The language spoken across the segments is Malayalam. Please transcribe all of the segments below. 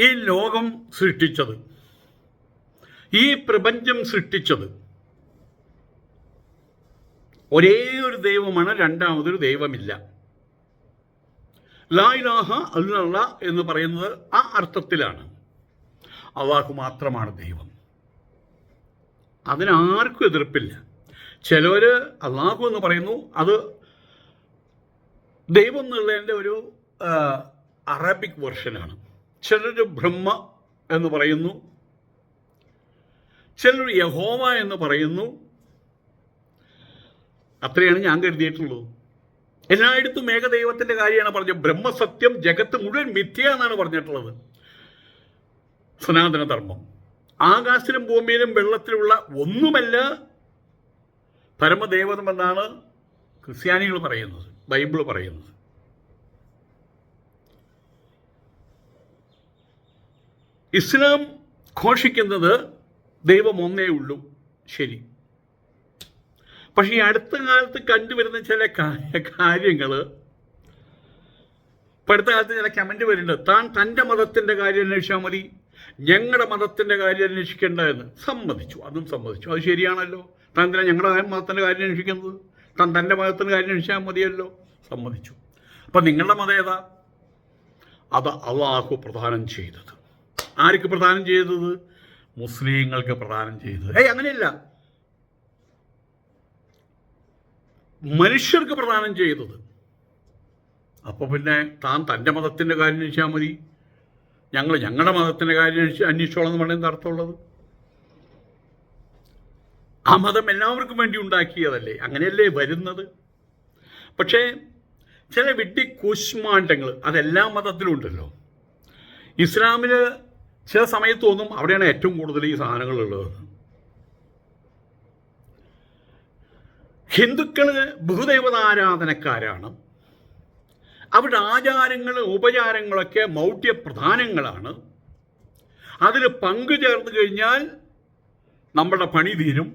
ഈ ലോകം സൃഷ്ടിച്ചത്. ഈ പ്രപഞ്ചം സൃഷ്ടിച്ചത്. ഒരേ ഒരു ദൈവമാണ് രണ്ടാമതൊരു ദൈവമില്ല. ലാ ഇലാഹ അല്ല എന്ന് പറയുന്നത് ആ അർത്ഥത്തിലാണ്. അള്ളാഹു മാത്രമാണ് ദൈവം. അതിനാർക്കും എതിർപ്പില്ല. ചിലവർ അള്ളാഹു എന്ന് പറയുന്നു അത് ദൈവം എന്നുള്ളതിന്റെ ഒരു അറബിക് വെർഷനാണ്. ചിലർ ബ്രഹ്മ എന്ന് പറയുന്നു. ചിലർ യഹോമ എന്ന് പറയുന്നു. അത്രയാണ് ഞാൻ കരുതിയിട്ടുള്ളത്. എല്ലായിടത്തും ഏകദൈവത്തിന്റെ കാര്യമാണ് പറഞ്ഞത്. ബ്രഹ്മസത്യം ജഗത്ത് മുഴുവൻ മിഥ്യ എന്നാണ് പറഞ്ഞിട്ടുള്ളത്. സനാതന ധർമ്മം ആകാശത്തിലും ഭൂമിയിലും വെള്ളത്തിലുള്ള ഒന്നുമല്ല പരമദേവതമെന്നാണ് ക്രിസ്ത്യാനികൾ പറയുന്നത് ബൈബിൾ പറയുന്നത്. ഇസ്ലാം ഘോഷിക്കുന്നത് ദൈവം ഒന്നേ ഉള്ളൂ. ശരി. പക്ഷേ ഈ അടുത്ത കാലത്ത് കണ്ടുവരുന്ന ചില കാര്യങ്ങൾ ഇപ്പം അടുത്ത കാലത്ത് ചില കമന്റ് വരുന്നുണ്ട്. താൻ തന്റെ മതത്തിന്റെ കാര്യം അന്വേഷിച്ചാൽ മതി. ഞങ്ങളുടെ മതത്തിന്റെ കാര്യം അന്വേഷിക്കേണ്ട എന്ന്. സമ്മതിച്ചു. അതും സമ്മതിച്ചു. അത് ശരിയാണല്ലോ. താൻ എന്തിനാ ഞങ്ങളുടെ മതത്തിന്റെ കാര്യം അന്വേഷിക്കുന്നത്? താൻ തന്റെ മതത്തിന്റെ കാര്യം അന്വേഷിച്ചാൽ മതിയല്ലോ. സമ്മതിച്ചു. അപ്പം നിങ്ങളുടെ മതം ഏതാ? അത് അള്ളാഹു പ്രദാനം ചെയ്തത്. ആർക്ക് പ്രദാനം ചെയ്തത്? മുസ്ലിങ്ങൾക്ക് പ്രദാനം ചെയ്തത്. ഏയ് അങ്ങനെയല്ല. മനുഷ്യർക്ക് പ്രദാനം ചെയ്തത്. അപ്പോൾ പിന്നെ താൻ തന്റെ മതത്തിന്റെ കാര്യം അന്വേഷിച്ചാൽ മതി. ഞങ്ങൾ ഞങ്ങളുടെ മതത്തിന്റെ കാര്യം അന്വേഷിച്ച് അന്വേഷിച്ചോളാം എന്ന് പറയുന്നത് അർത്ഥമുള്ളത്? ആ മതം എല്ലാവർക്കും വേണ്ടി ഉണ്ടാക്കിയതല്ലേ? അങ്ങനെയല്ലേ വരുന്നത്? പക്ഷേ ചില വിഡ്ഢി കുശ്മാണ്ടങ്ങൾ അതെല്ലാ മതത്തിലും ഉണ്ടല്ലോ ഇസ്ലാമിൽ ചില സമയത്ത് തോന്നും അവിടെയാണ് ഏറ്റവും കൂടുതൽ ഈ സാധനങ്ങളുള്ളത്. ഹിന്ദുക്കൾ ബഹുദൈവതാരാധനക്കാരാണ് അവരുടെ ആചാരങ്ങൾ ഉപചാരങ്ങളൊക്കെ മൗഢ്യപ്രധാനങ്ങളാണ്. അതിൽ പങ്കു ചേർന്ന് കഴിഞ്ഞാൽ നമ്മുടെ പണി തീരും.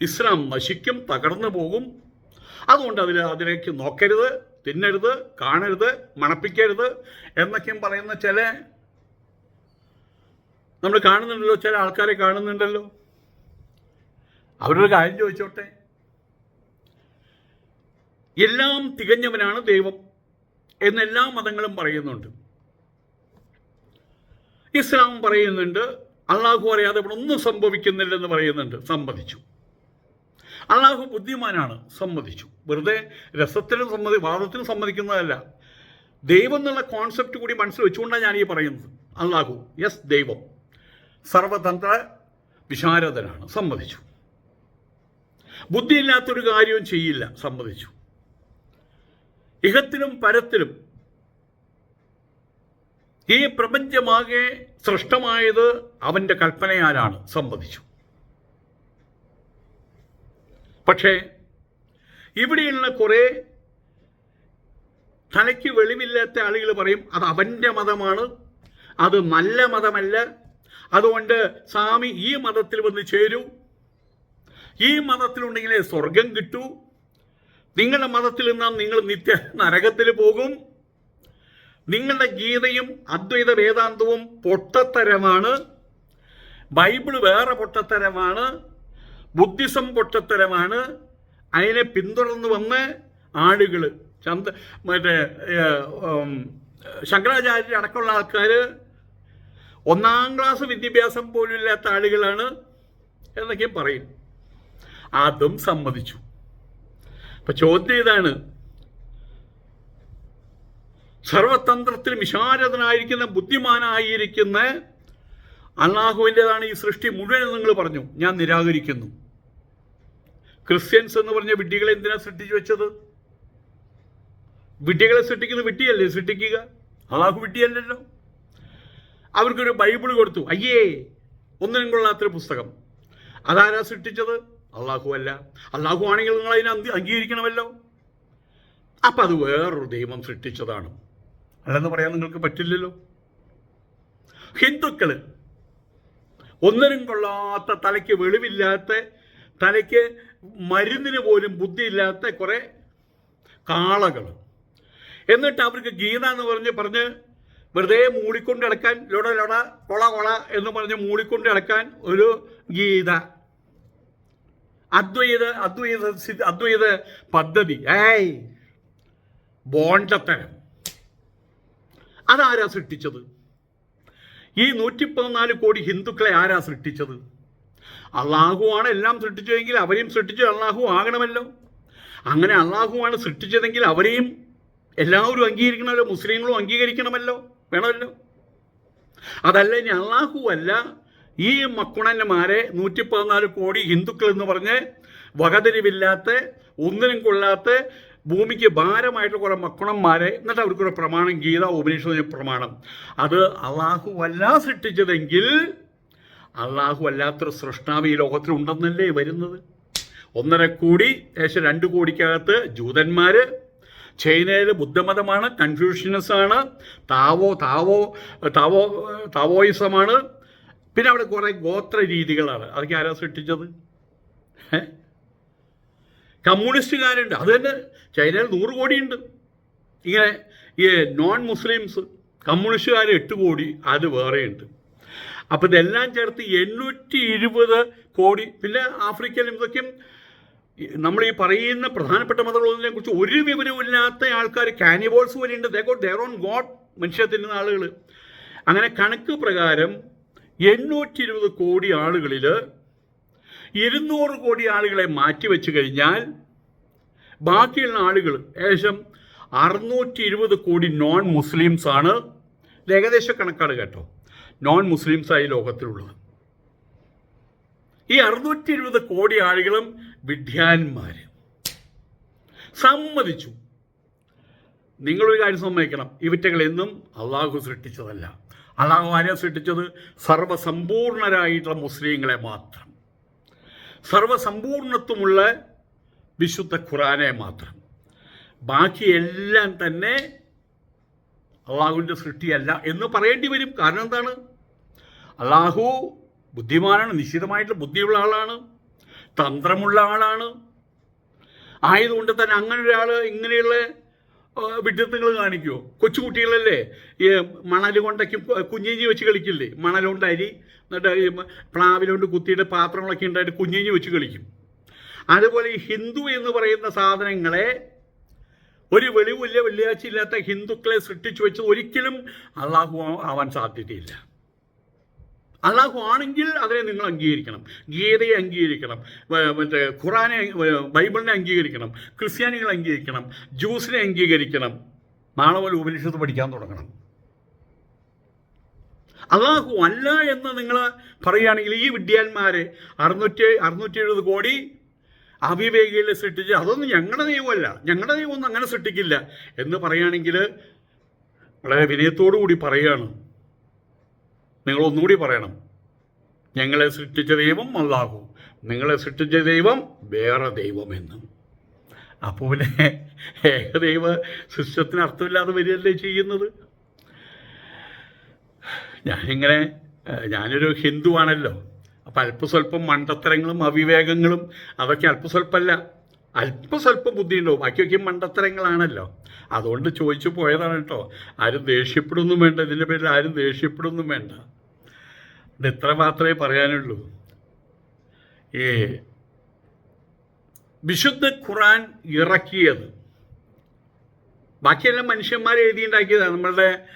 ഇസ്ലാം നശിക്കും തകർന്നു പോകും. അതുകൊണ്ട് അതിൽ അതിലേക്ക് നോക്കരുത് തിന്നരുത് കാണരുത് മണപ്പിക്കരുത് എന്നൊക്കെയും പറയുന്ന ചില നമ്മൾ കാണുന്നുണ്ടല്ലോ ചില ആൾക്കാരെ കാണുന്നുണ്ടല്ലോ. അവരൊരു കാര്യം ചോദിച്ചോട്ടെ? എല്ലാം തികഞ്ഞവനാണ് ദൈവം എന്നെല്ലാ മതങ്ങളും പറയുന്നുണ്ട്. ഇസ്ലാം പറയുന്നുണ്ട് അള്ളാഹു അറിയാതെ ഇവിടെ ഒന്നും സംഭവിക്കുന്നില്ലെന്ന് പറയുന്നുണ്ട്. സമ്മതിച്ചു. അള്ളാഹു ബുദ്ധിമാനാണ് സമ്മതിച്ചു. വെറുതെ രസത്തിനും സമ്മതി വാദത്തിനും സമ്മതിക്കുന്നതല്ല. ദൈവം എന്നുള്ള കോൺസെപ്റ്റ് കൂടി മനസ്സിൽ വെച്ചുകൊണ്ടാണ് ഞാൻ ഈ പറയുന്നത്. അള്ളാഹു യെസ് ദൈവം. സർവതന്ത്ര വിശാരദനാണ്. സമ്മതിച്ചു. ബുദ്ധിയില്ലാത്തൊരു കാര്യവും ചെയ്യില്ല. സമ്മതിച്ചു. ഇഹത്തിലും പരത്തിലും ഈ പ്രപഞ്ചമാകെ സൃഷ്ടമായത് അവന്റെ കൽപ്പനയാലാണ്. സമ്മതിച്ചു. പക്ഷേ ഇവിടെയുള്ള കുറേ തലയ്ക്ക് വെളിവില്ലാത്ത ആളുകൾ പറയും അത് അവന്റെ മതമാണ്. അത് നല്ല മതമല്ല. അതുകൊണ്ട് സ്വാമി ഈ മതത്തിൽ വന്ന് ചേരൂ. ഈ മതത്തിലുണ്ടെങ്കിലേ സ്വർഗം കിട്ടൂ. നിങ്ങളുടെ മതത്തിൽ നിന്നാൽ നിങ്ങൾ നിത്യ നരകത്തിൽ പോകും. നിങ്ങളുടെ ഗീതയും അദ്വൈത വേദാന്തവും പൊട്ടത്തരമാണ്. ബൈബിൾ വേറെ പൊട്ടത്തരമാണ്. ബുദ്ധിസം പൊട്ടത്തരമാണ്. അതിനെ പിന്തുടർന്ന് വന്ന് ആളുകൾ ചന്ത മറ്റേ ശങ്കരാചാര്യ അടക്കമുള്ള ആൾക്കാർ ഒന്നാം ക്ലാസ് വിദ്യാഭ്യാസം പോലും ഇല്ലാത്ത ആളുകളാണ് എന്നൊക്കെ പറയും. അതും സമ്മതിച്ചു. അപ്പൊ ചോദ്യം ഇതാണ്. സർവതന്ത്രത്തിൽ വിശാരതനായിരിക്കുന്ന ബുദ്ധിമാനായിരിക്കുന്ന അള്ളാഹുവിന്റെതാണ് ഈ സൃഷ്ടി മുഴുവൻ നിങ്ങൾ പറഞ്ഞു. ഞാൻ നിരാകരിക്കുന്നു. ക്രിസ്ത്യൻസ് എന്ന് പറഞ്ഞ വിഡ്ഢികളെ എന്തിനാ സൃഷ്ടിച്ചു വെച്ചത്? വിഡ്ഢികളെ സൃഷ്ടിക്കുന്നത് വിട്ടിയല്ലേ സൃഷ്ടിക്കുക? അള്ളാഹു വിഡ്ഢിയല്ലല്ലോ. അവർക്കൊരു ബൈബിൾ കൊടുത്തു. അയ്യേ ഒന്നിനും കൊള്ളാത്തൊരു പുസ്തകം. അതാരാ സൃഷ്ടിച്ചത്? അള്ളാഹു അല്ല. അള്ളാഹു ആണെങ്കിൽ നിങ്ങൾ അതിനെ അംഗീകരിക്കണമല്ലോ. അപ്പം അത് വേറൊരു ദൈവം സൃഷ്ടിച്ചതാണ്. അല്ലെന്ന് പറയാൻ നിങ്ങൾക്ക് പറ്റില്ലല്ലോ. ഹിന്ദുക്കൾ ഒന്നിനും കൊള്ളാത്ത തലയ്ക്ക് വെളിവില്ലാത്ത തലയ്ക്ക് മരുന്നിന് പോലും ബുദ്ധിയില്ലാത്ത കുറേ കാളകൾ എന്നിട്ട് അവർക്ക് ഗീത എന്ന് പറഞ്ഞ് പറഞ്ഞ് വെറുതെ മൂടിക്കൊണ്ട് കിടക്കാൻ ലൊട ലൊട കൊള കൊള എന്ന് പറഞ്ഞ് മൂടിക്കൊണ്ട് കിടക്കാൻ ഒരു ഗീത. അദ്വൈത അദ്വൈത അദ്വൈത പദ്ധതി. ഏയ്! ബോണ്ടത്തരം. അതാരാ സൃഷ്ടിച്ചത്? ഈ നൂറ്റി പതിനാല് കോടി ഹിന്ദുക്കളെ ആരാ സൃഷ്ടിച്ചത്? അള്ളാഹുവാണ് എല്ലാം സൃഷ്ടിച്ചതെങ്കിൽ അവരെയും സൃഷ്ടിച്ച് അള്ളാഹു ആകണമല്ലോ. അങ്ങനെ അള്ളാഹുവാണ് സൃഷ്ടിച്ചതെങ്കിൽ അവരെയും എല്ലാവരും അംഗീകരിക്കണമല്ലോ മുസ്ലിങ്ങളും അംഗീകരിക്കണമല്ലോ. വേണമല്ലോ. അതല്ല ഇനി അള്ളാഹു അല്ല ഈ മക്കുണന്മാരെ നൂറ്റി പതിനാല് കോടി ഹിന്ദുക്കൾ എന്ന് പറഞ്ഞ് വകതിരിവില്ലാത്ത ഒന്നിനും കൊള്ളാത്ത ഭൂമിക്ക് ഭാരമായിട്ടുള്ള കുറേ മക്കുണന്മാരെ എന്നിട്ട് അവർക്കൊരു പ്രമാണം ഗീത ഉപനിഷത് പ്രമാണം. അത് അള്ളാഹു അല്ല സൃഷ്ടിച്ചതെങ്കിൽ അള്ളാഹു അല്ലാത്തൊരു സൃഷ്ടാവ് ഈ ലോകത്തിൽ ഉണ്ടെന്നല്ലേ വരുന്നത്? ഒന്നര കോടി ഏകദേശം രണ്ട് കോടിക്കകത്ത് ജൂതന്മാർ ചൈനയിൽ ബുദ്ധമതമാണ് കൺഫ്യൂഷനസ് ആണ് താവോ താവോ താവോ താവോയിസമാണ്. പിന്നെ അവിടെ കുറേ ഗോത്ര രീതികളാണ്. അതൊക്കെ ആരാ സൃഷ്ടിച്ചത്? കമ്മ്യൂണിസ്റ്റുകാരുണ്ട്. അത് തന്നെ ചൈനയിൽ നൂറ് കോടിയുണ്ട്. ഇങ്ങനെ ഈ നോൺ മുസ്ലിംസ് കമ്മ്യൂണിസ്റ്റുകാർ എട്ട് കോടി അത് വേറെയുണ്ട്. അപ്പോൾ ഇതെല്ലാം ചേർത്ത് എണ്ണൂറ്റി ഇരുപത് കോടി. പിന്നെ ആഫ്രിക്കയിലും ഇതൊക്കെയും നമ്മൾ ഈ പറയുന്ന പ്രധാനപ്പെട്ട മതങ്ങളൊന്നിനെ കുറിച്ച് ഒരു വിവരമില്ലാത്ത ആൾക്കാർ കാനിബോൾസ് വരെയുണ്ട് they got their own god മനുഷ്യ തിന്നുന്ന ആളുകൾ. അങ്ങനെ കണക്ക് പ്രകാരം എണ്ണൂറ്റി ഇരുപത് കോടി ആളുകളിൽ ഇരുന്നൂറ് കോടി ആളുകളെ മാറ്റിവെച്ച് കഴിഞ്ഞാൽ ബാക്കിയുള്ള ആളുകൾ ഏകദേശം അറുന്നൂറ്റി ഇരുപത് കോടി നോൺ മുസ്ലിംസ് ആണ്. ഇത് ഏകദേശ കണക്കാണ് കേട്ടോ. നോൺ മുസ്ലിംസായി ലോകത്തിലുള്ളത്. ഈ അറുന്നൂറ്റി ഇരുപത് കോടി ആളുകളും വിഡ്ഢാന്മാർ സമ്മതിച്ചു. നിങ്ങളൊരു കാര്യം സമ്മതിക്കണം. ഇവറ്റകൾ എന്നും അള്ളാഹു സൃഷ്ടിച്ചതല്ല. അള്ളാഹു ആരെ സൃഷ്ടിച്ചത്? സർവസമ്പൂർണരായിട്ടുള്ള മുസ്ലിങ്ങളെ മാത്രം. സർവസമ്പൂർണത്വമുള്ള വിശുദ്ധ ഖുറാനെ മാത്രം. ബാക്കിയെല്ലാം തന്നെ അള്ളാഹുവിന്റെ സൃഷ്ടിയല്ല എന്ന് പറയേണ്ടി വരും. കാരണം എന്താണ്? അള്ളാഹു ബുദ്ധിമാനാണ് നിശ്ചിതമായിട്ടുള്ള ബുദ്ധിയുള്ള ആളാണ് തന്ത്രമുള്ള ആളാണ്. ആയതുകൊണ്ട് തന്നെ അങ്ങനെ ഒരാൾ ഇങ്ങനെയുള്ള വിഡ്ഢിത്തങ്ങൾ കാണിക്കുമോ കൊച്ചുകുട്ടികളല്ലേ? ഈ മണൽ കൊണ്ടൊക്കെ കുഞ്ഞിഞ്ഞി വെച്ച് കളിക്കില്ലേ? മണൽ കൊണ്ട് അരി എന്നിട്ട് പ്ലാവിലുകൊണ്ട് കുത്തിയിട്ട് പാത്രങ്ങളൊക്കെ ഉണ്ടായിട്ട് കുഞ്ഞിഞ്ഞി വെച്ച് കളിക്കും. അതുപോലെ ഈ ഹിന്ദു എന്ന് പറയുന്ന സാധനങ്ങളെ ഒരു വെളിവില്ല വെള്ളിയാഴ്ച ഇല്ലാത്ത ഹിന്ദുക്കളെ സൃഷ്ടിച്ചു വെച്ചത് ഒരിക്കലും അള്ളാഹു ആവാൻ സാധ്യതയില്ല. അള്ളാഹു ആണെങ്കിൽ അതിനെ നിങ്ങൾ അംഗീകരിക്കണം. ഗീതയെ അംഗീകരിക്കണം. മറ്റേ ഖുറാനെ ബൈബിളിനെ അംഗീകരിക്കണം. ക്രിസ്ത്യാനികളെ അംഗീകരിക്കണം. ജ്യൂസിനെ അംഗീകരിക്കണം. നാളെ പോലെ ഉപനിഷത്ത് പഠിക്കാൻ തുടങ്ങണം. അള്ളാഹു അല്ല എന്ന് നിങ്ങൾ പറയുകയാണെങ്കിൽ ഈ വിദ്യാന്മാരെ അറുന്നൂറ്റി അറുന്നൂറ്റി എഴുപത് കോടി അവിവേകികളെ സൃഷ്ടിച്ച് അതൊന്നും ഞങ്ങളുടെ ദൈവമല്ല. ഞങ്ങളുടെ ദൈവമൊന്നും അങ്ങനെ സൃഷ്ടിക്കില്ല എന്ന് പറയുകയാണെങ്കിൽ വളരെ വിനയത്തോടു കൂടി പറയുകയാണ്. നിങ്ങൾ ഒന്നുകൂടി പറയണം. ഞങ്ങളെ സൃഷ്ടിച്ച ദൈവം അല്ലാഹു. നിങ്ങളെ സൃഷ്ടിച്ച ദൈവം വേറെ ദൈവമെന്ന്. അപ്പോൾ പിന്നെ ഏകദൈവ സിസ്റ്റത്തിന് അർത്ഥമില്ലാതെ വരികയല്ലേ ചെയ്യുന്നത്? ഞാനിങ്ങനെ ഞാനൊരു ഹിന്ദുവാണല്ലോ. അപ്പം അല്പസ്വല്പം മണ്ടത്തരങ്ങളും അവിവേകങ്ങളും അതൊക്കെ അല്പസ്വല്പമല്ല അല്പസ്വല്പം ബുദ്ധിയുണ്ടാവും ബാക്കിയൊക്കെ മണ്ടത്തരങ്ങളാണല്ലോ. അതുകൊണ്ട് ചോദിച്ചു പോയതാണ് കേട്ടോ. ആരും ദേഷ്യപ്പെടുന്നു വേണ്ട. ഇതിന്റെ പേരിൽ ആരും ദേഷ്യപ്പെടുന്നു വേണ്ട. ഇത് ഇത്ര മാത്രമേ പറയാനുള്ളൂ? ഏ വിശുദ്ധ ഖുറാൻ ഇറക്കിയത്. ബാക്കിയെല്ലാം മനുഷ്യന്മാർ എഴുതിയുണ്ടാക്കിയതാണ്. നമ്മളുടെ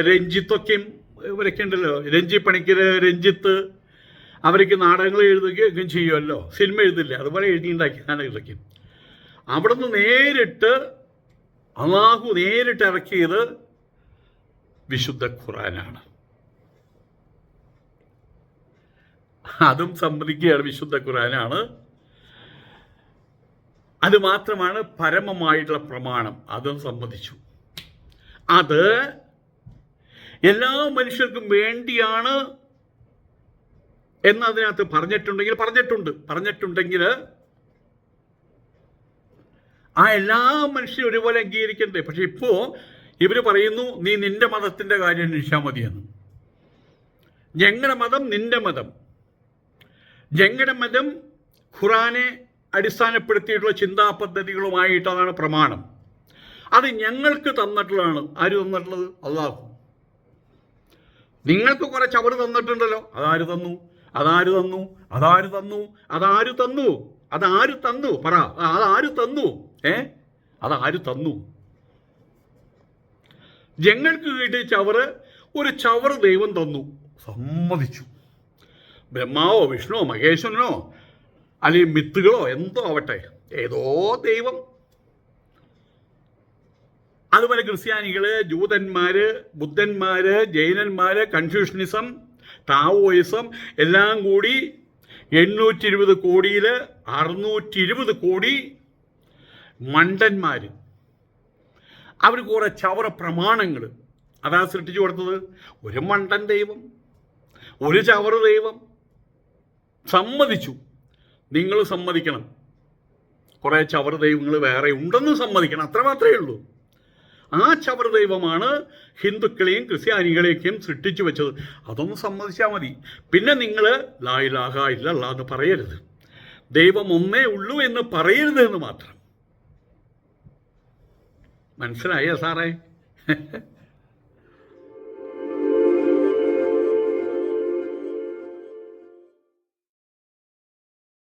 രഞ്ജിത്തൊക്കെയും ഇവരൊക്കെ ഉണ്ടല്ലോ. രഞ്ജി പണിക്കർ രഞ്ജിത്ത് അവരൊക്കെ നാടകങ്ങൾ എഴുതുകയൊക്കെ ചെയ്യുമല്ലോ. സിനിമ എഴുതില്ല. അതുപോലെ എഴുതിയുണ്ടാക്കിയതാണ് അവിടെ നിന്ന് നേരിട്ട് അള്ളാഹു നേരിട്ട് ഇറക്കിയത് വിശുദ്ധ ഖുറാനാണ് അതും സമ്മതിക്കുകയാണ് വിശുദ്ധ ഖുറാനാണ് അത് മാത്രമാണ് പരമമായിട്ടുള്ള പ്രമാണം. അതും സമ്മതിച്ചു അത് എല്ലാ മനുഷ്യർക്കും വേണ്ടിയാണ് എന്ന് അതിനകത്ത് പറഞ്ഞിട്ടുണ്ടെങ്കിൽ പറഞ്ഞിട്ടുണ്ട്. പറഞ്ഞിട്ടുണ്ടെങ്കിൽ ആ എല്ലാ മനുഷ്യരും ഒരുപോലെ അംഗീകരിക്കണ്ടേ? പക്ഷെ ഇപ്പോ ഇവർ പറയുന്നു നീ നിന്റെ മതത്തിന്റെ കാര്യം അന്വേഷിച്ചാൽ മതിയെന്ന്. ഞങ്ങളുടെ മതം നിന്റെ മതം. ഞങ്ങളുടെ മതം ഖുറാനെ അടിസ്ഥാനപ്പെടുത്തിയിട്ടുള്ള ചിന്താ പദ്ധതികളുമായിട്ടതാണ് പ്രമാണം. അത് ഞങ്ങൾക്ക് തന്നിട്ടുള്ളതാണ്. ആര് തന്നിട്ടുള്ളത്? അള്ളാഹു. നിങ്ങൾക്ക് കുറച്ച് ചവറ് തന്നിട്ടുണ്ടല്ലോ. അതാര് തന്നു? അതാര് തന്നു? അതാര് തന്നു? അതാര് തന്നു? അതാര് തന്നു? പറ. അതാര് തന്നു? ഏ? അതാര് തന്നു? ഞങ്ങൾക്ക് കിട്ടിയ ചവറ് ഒരു ചവറ് ദൈവം തന്നു. സമ്മതിച്ചു. ബ്രഹ്മാവോ വിഷ്ണുവോ മഹേശ്വരനോ അല്ലെങ്കിൽ മിത്തുകളോ എന്തോ ആവട്ടെ ഏതോ ദൈവം. അതുപോലെ ക്രിസ്ത്യാനികൾ ജൂതന്മാര് ബുദ്ധന്മാര് ജൈനന്മാര് കൺഫ്യൂഷനിസം താവോയിസം എല്ലാം കൂടി എണ്ണൂറ്റി ഇരുപത് കോടിയിൽ അറുന്നൂറ്റി ഇരുപത് കോടി മണ്ടന്മാർ അവർ കുറെ ചവറ പ്രമാണങ്ങൾ അതാ സൃഷ്ടിച്ചു കൊടുത്തത്. ഒരു മണ്ടൻ ദൈവം ഒരു ചവറ് ദൈവം സമ്മതിച്ചു. നിങ്ങൾ സമ്മതിക്കണം. കുറേ ചവർ ദൈവങ്ങൾ വേറെ ഉണ്ടെന്ന് സമ്മതിക്കണം. അത്ര മാത്രമേ ഉള്ളൂ. ആ ചവർ ദൈവമാണ് ഹിന്ദുക്കളെയും ക്രിസ്ത്യാനികളെയൊക്കെയും സൃഷ്ടിച്ചു വെച്ചത്. അതൊന്ന് സമ്മതിച്ചാൽ മതി. പിന്നെ നിങ്ങൾ ലായിലാഹ ഇല്ലല്ല എന്ന് പറയരുത്. ദൈവം ഒന്നേ ഉള്ളൂ എന്ന് പറയരുത് എന്ന് മാത്രം. മനസ്സിലായോ സാറേ?